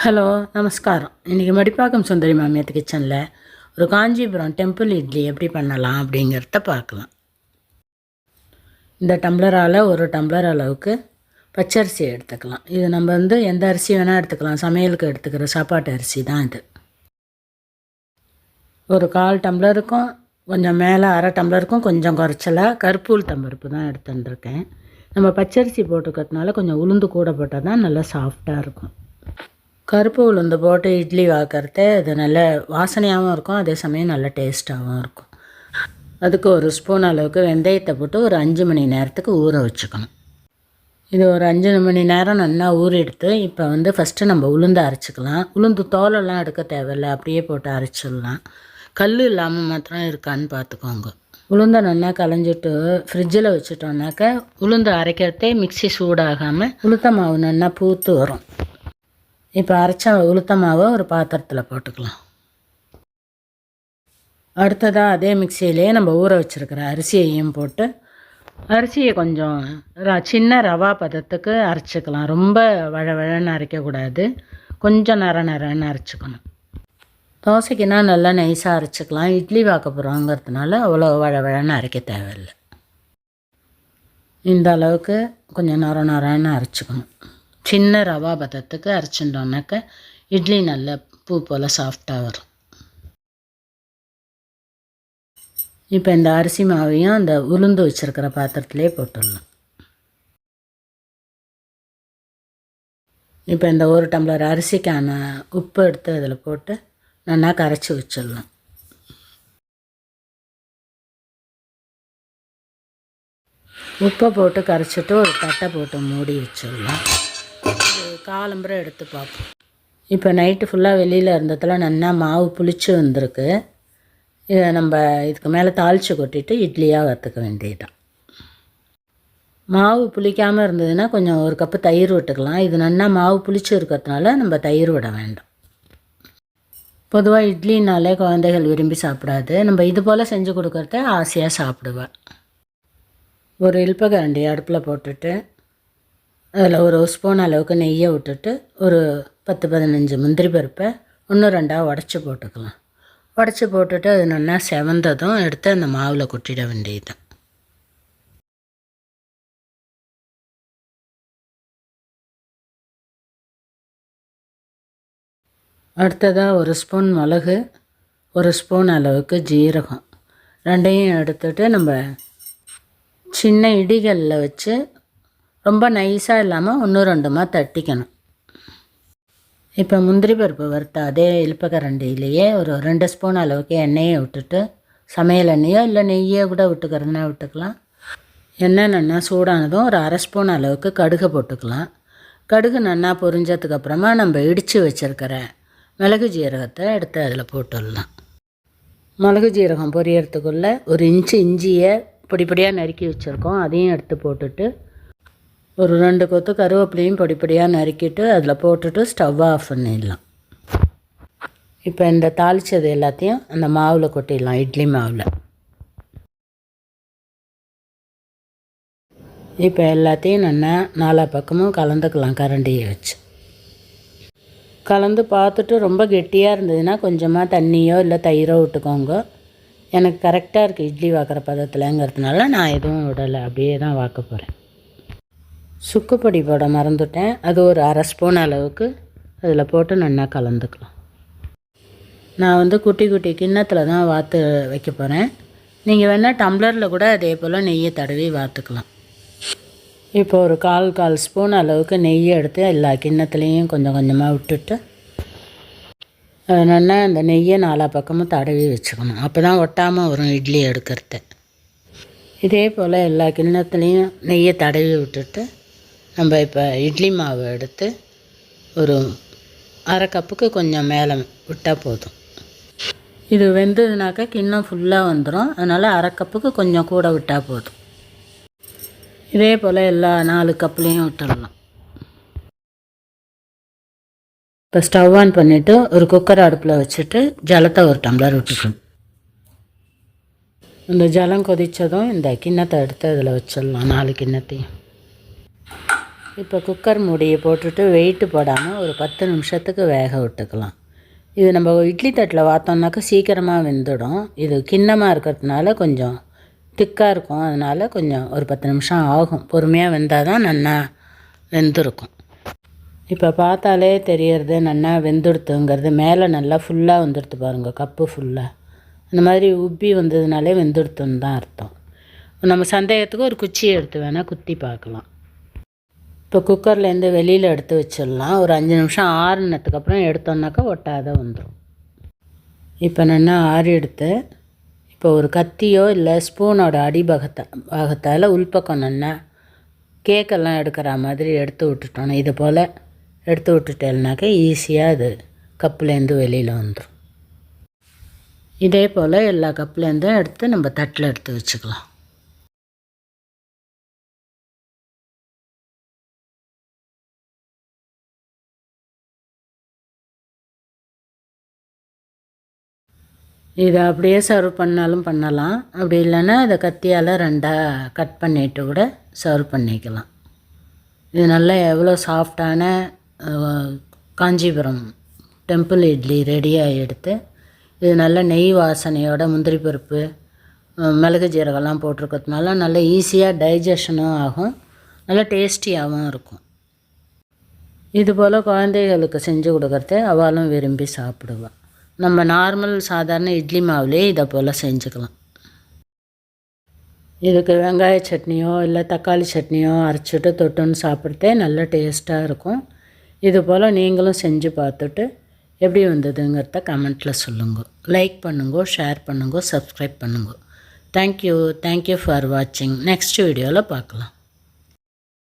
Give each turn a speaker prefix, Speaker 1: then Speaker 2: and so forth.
Speaker 1: Hello நமஸ்காரம். இன்றைக்கி மடிப்பாக்கம் சுந்தரி மாமியத்து கிச்சனில் ஒரு காஞ்சிபுரம் டெம்பிள் இட்லி எப்படி பண்ணலாம் அப்படிங்கிறத பார்க்கலாம். இந்த டம்ளரால் ஒரு டம்ளர் அளவுக்கு பச்சரிசி எடுத்துக்கலாம். இது நம்ம வந்து எந்த அரிசி வேணால் எடுத்துக்கலாம். சமையலுக்கு எடுத்துக்கிற சாப்பாட்டு அரிசி தான் இது. ஒரு கால் டம்ளருக்கும் கொஞ்சம் மேலே அரை டம்ளருக்கும் கொஞ்சம் குறைச்சலாக கருப்பூல் தம்பருப்பு தான் எடுத்துட்டுருக்கேன். நம்ம பச்சரிசி போட்டுக்கிறதுனால கொஞ்சம் உளுந்து கூட போட்டால் தான் நல்லா சாஃப்டாக இருக்கும். கருப்பு உளுந்து போட்டு இட்லி வாக்கிறது அது நல்ல வாசனையாகவும் இருக்கும் அதே சமயம் நல்ல டேஸ்ட்டாகவும் இருக்கும். அதுக்கு ஒரு ஸ்பூன் அளவுக்கு வெந்தயத்தை போட்டு ஒரு அஞ்சு மணி நேரத்துக்கு ஊற வச்சுக்கணும். இது ஒரு அஞ்சு மணி நேரம் நல்லா ஊறிடுத்து இப்போ வந்து ஃபஸ்ட்டு நம்ம உளுந்து அரைச்சிக்கலாம். உளுந்து தோலெல்லாம் எடுக்க தேவையில்ல அப்படியே போட்டு அரைச்சிடலாம். கல் இல்லாமல் மாத்திரம் இருக்கான்னு பார்த்துக்கோங்க உளுந்தை நல்லா களைஞ்சிட்டு ஃப்ரிட்ஜில் வச்சுட்டோம்னாக்க உளுந்து அரைக்கிறதே மிக்ஸி சூடாகாமல் உளுத்த மாவு நல்லா பூத்து வரும். இப்போ அரைச்ச உளுத்த மாவை ஒரு பாத்திரத்தில் போட்டுக்கலாம். அடுத்ததாக அதே மிக்சியிலே நம்ம ஊற வச்சுருக்கிற அரிசியையும் போட்டு அரிசியை கொஞ்சம் ர சின்ன ரவா பதத்துக்கு அரைச்சிக்கலாம். ரொம்ப வழவழன்னு அரைக்கக்கூடாது கொஞ்சம் நர நரன்னு அரைச்சிக்கணும். தோசைக்குன்னா நல்லா நைஸாக அரைச்சிக்கலாம். இட்லி வாக்க போகிறோங்கிறதுனால அவ்வளோ வழவழன்னு அரைக்க தேவையில்லை. இந்த அளவுக்கு கொஞ்சம் நர நரன்னு அரைச்சிக்கணும். சின்ன ரவா பதத்துக்கு அரைச்சிட்டோம்னாக்க இட்லி நல்ல பூ போல் சாஃப்டாக வரும். இப்போ இந்த அரிசி மாவையும் அந்த உளுந்து வச்சுருக்கிற பாத்திரத்துலேயே போட்டுடலாம் இப்போ இந்த ஒரு டம்ளர் அரிசிக்கான உப்பு எடுத்து அதில் போட்டு நல்லா கரைச்சி வச்சிடலாம் உப்பை போட்டு கரைச்சிட்டு ஒரு தட்டை போட்டு மூடி வச்சிடலாம். காலம்புரை எடுத்து பார்ப்போம். இப்போ நைட்டு ஃபுல்லாக வெளியில் இருந்ததில் நல்லா மாவு புளிச்சு வந்திருக்கு. இதை நம்ம இதுக்கு மேலே தாளித்து கொட்டிட்டு இட்லியாக வறுத்துக்க வேண்டியதுதான். மாவு புளிக்காமல் இருந்ததுன்னா கொஞ்சம் ஒரு கப்பு தயிர் விட்டுக்கலாம். இது நல்லா மாவு புளிச்சு இருக்கிறதுனால நம்ம தயிர் விட வேண்டாம். பொதுவாக இட்லினாலே குழந்தைகள் விரும்பி சாப்பிடாது. நம்ம இது போல் செஞ்சு கொடுக்குறத ஆசையாக சாப்பிடுவேன் ஒரு இல்பகரண்டி அடுப்பில் போட்டுட்டு அதில் ஒரு ஸ்பூன் அளவுக்கு நெய்யை விட்டுட்டு ஒரு பத்து பதினஞ்சு முந்திரி பருப்பை ஒன்று ரெண்டாக உடச்சி போட்டுக்கலாம். உடச்சி போட்டுட்டு அது நல்லா செவந்ததும் எடுத்து அந்த மாவில் கொட்டிட வேண்டியது. அடுத்ததாக ஒரு ஸ்பூன் மிளகு ஒரு ஸ்பூன் அளவுக்கு ஜீரகம். ரெண்டையும் எடுத்துகிட்டு நம்ம சின்ன இடிகளில் வச்சு ரொம்ப நைஸாக இல்லாமல் ஒன்று ரெண்டுமா தட்டிக்கணும். இப்போ முந்திரி பருப்பு வறுத்த அதே இழுப்பக்கரண்டியிலேயே ஒரு ரெண்டு ஸ்பூன் அளவுக்கு எண்ணெயை விட்டுட்டு சமையல் எண்ணெயோ இல்லை நெய்யோ கூட விட்டுக்கிறதுனா விட்டுக்கலாம். எண்ணெய் நல்லா சூடானதும் ஒரு அரை ஸ்பூன் அளவுக்கு கடுகு போட்டுக்கலாம். கடுகு நல்லா பொரிஞ்சதுக்கப்புறமா நம்ம இடித்து வச்சுருக்கிற மிளகு ஜீரகத்தை எடுத்து அதில் போட்டுடலாம். மிளகு ஜீரகம் பொரியறதுக்குள்ளே ஒரு இன்ச்சு இஞ்சியை பொடி பொடியாக நறுக்கி வச்சுருக்கோம். அதையும் எடுத்து போட்டுட்டு ஒரு ரெண்டு கொத்து கருவேப்பிலையும் பொடிப்படியாக நறுக்கிட்டு அதில் போட்டுட்டு ஸ்டவ்வை ஆஃப் பண்ணிடலாம். இப்போ இந்த தாளித்தது எல்லாத்தையும் அந்த மாவில் கொட்டிடலாம் இட்லி மாவில். இப்போ எல்லாத்தையும் நல்லா நாலா பக்கமும் கலந்துக்கலாம் கரண்டியை வச்சு. கலந்து பார்த்துட்டு ரொம்ப கெட்டியாக இருந்ததுன்னா கொஞ்சமாக தண்ணியோ இல்லை தயிரோ விட்டுக்கோங்க. எனக்கு கரெக்டாக இருக்குது இட்லி வாக்குற பதத்தில்ங்கிறதுனால நான் எதுவும் விடலை அப்படியே தான் வாக்க போகிறேன். சுக்குப்பொடி போட மறந்துட்டேன். அது ஒரு அரை ஸ்பூன் அளவுக்கு அதில் போட்டு நல்லா கலந்துக்கலாம். நான் வந்து குட்டி குட்டி கிண்ணத்தில் தான் வாத்து வைக்க போகிறேன் நீங்கள் வேணால் டம்ளரில் கூட அதே போல் நெய்யை தடவி வாத்துக்கலாம். இப்போ ஒரு கால் கால் ஸ்பூன் அளவுக்கு நெய்யை எடுத்து எல்லா கிண்ணத்துலேயும் கொஞ்சம் கொஞ்சமாக விட்டுட்டு அதனால நல்லா அந்த நெய்யை நாலா பக்கமும் தடவி வச்சுக்கணும். அப்போ தான் ஒட்டாமல் வரும் இட்லி எடுக்கிறது இதே போல் எல்லா கிண்ணத்துலேயும் நெய்யை தடவி விட்டுட்டு நம்ம இப்போ இட்லி மாவு எடுத்து ஒரு அரை கப்புக்கு கொஞ்சம் மேலே விட்டால் போதும். இது வெந்ததுனாக்கா கிண்ணம் ஃபுல்லாக வந்துடும் அதனால் அரை கப்புக்கு கொஞ்சம் கூட விட்டால் போதும். இதே போல் எல்லா நாலு கப்புலேயும் விட்டுடலாம் இப்போ ஸ்டவ் ஆன் பண்ணிவிட்டு ஒரு குக்கர் அடுப்பில் வச்சுட்டு ஜலத்தை ஒரு டம்ளர் விட்டுக்கணும் இந்த ஜலம் கொதித்ததும் இந்த கிண்ணத்தை எடுத்து அதில் வச்சிடலாம் நாலு கிண்ணத்தையும். இப்போ குக்கர் மூடியை போட்டுட்டு வெயிட்டு போடாமல் ஒரு பத்து நிமிஷத்துக்கு வேக விட்டுக்கலாம். இது நம்ம இட்லி தட்டில் வாத்தோம்னாக்கா சீக்கிரமாக வெந்துடும். இது கிண்ணமாக இருக்கிறதுனால கொஞ்சம் திக்காக இருக்கும். அதனால் கொஞ்சம் ஒரு பத்து நிமிஷம் ஆகும். பொறுமையாக வெந்தால் தான் நன்னா வெந்திருக்கும். இப்போ பார்த்தாலே தெரியறது நன்னா வெந்துடுத்துங்கிறது. மேலே நல்லா ஃபுல்லாக வந்துடுத்து பாருங்கள் கப்பு ஃபுல்லாக அந்த மாதிரி உப்பி வந்ததுனாலே வெந்துடுத்துன்னு தான் அர்த்தம். நம்ம சந்தேகத்துக்கு ஒரு குச்சியை எடுத்து வேணால் குத்தி பார்க்கலாம். இப்போ குக்கர்லேருந்து வெளியில் எடுத்து வச்சிடலாம். ஒரு அஞ்சு நிமிஷம் ஆறுனதுக்கப்புறம் எடுத்தோம்னாக்கா ஒட்டாத வந்துடும் இப்போ நான் ஆறி எடுத்து இப்போ ஒரு கத்தியோ இல்லை ஸ்பூனோட அடிபகத்தை பாகத்தால் உள்பக்கம் நல்லா கேக்கெல்லாம் எடுக்கிற மாதிரி எடுத்து விட்டுட்டோம். இது போல் எடுத்து விட்டுட்டேன்னாக்கா ஈஸியாக அது கப்புலேருந்து வெளியில் வந்துடும் இதே போல் எல்லா கப்புலேருந்தும் எடுத்து நம்ம தட்டில் எடுத்து வச்சுக்கலாம். இதை அப்படியே சர்வ் பண்ணாலும் பண்ணலாம். அப்படி இல்லைன்னா அதை கத்தியால் ரெண்டாக கட் பண்ணிட்டு கூட சர்வ் பண்ணிக்கலாம். இது நல்லா எவ்வளோ சாஃப்டான காஞ்சிபுரம் டெம்பிள் இட்லி ரெடியாக எடுத்து இது நல்ல நெய் வாசனையோட முந்திரி பருப்பு மிளகு ஜீரகம்லாம் போட்டிருக்கிறதுனால நல்ல ஈஸியாக டைஜஷனும் ஆகும். நல்லா டேஸ்டியாகவும் இருக்கும். இது போல் குழந்தைகளுக்கு செஞ்சு கொடுக்கறது அவளும் விரும்பி சாப்பிடுவாள் நம்ம நார்மல் சாதாரண இட்லி மாவுலேயே இதை போல் செஞ்சுக்கலாம். இதுக்கு வெங்காய சட்னியோ இல்லை தக்காளி சட்னியோ அரைச்சிட்டு தொட்டுன்னு சாப்பிட்றதே நல்ல டேஸ்ட்டாக இருக்கும். இது போல் நீங்களும் செஞ்சு பார்த்துட்டு எப்படி வந்ததுங்கிறத கமெண்ட்டில் சொல்லுங்க. லைக் பண்ணுங்க ஷேர் பண்ணுங்க சப்ஸ்கிரைப் பண்ணுங்க. Thank you thank you for வாட்சிங் நெக்ஸ்ட் வீடியோவில் பார்க்கலாம்.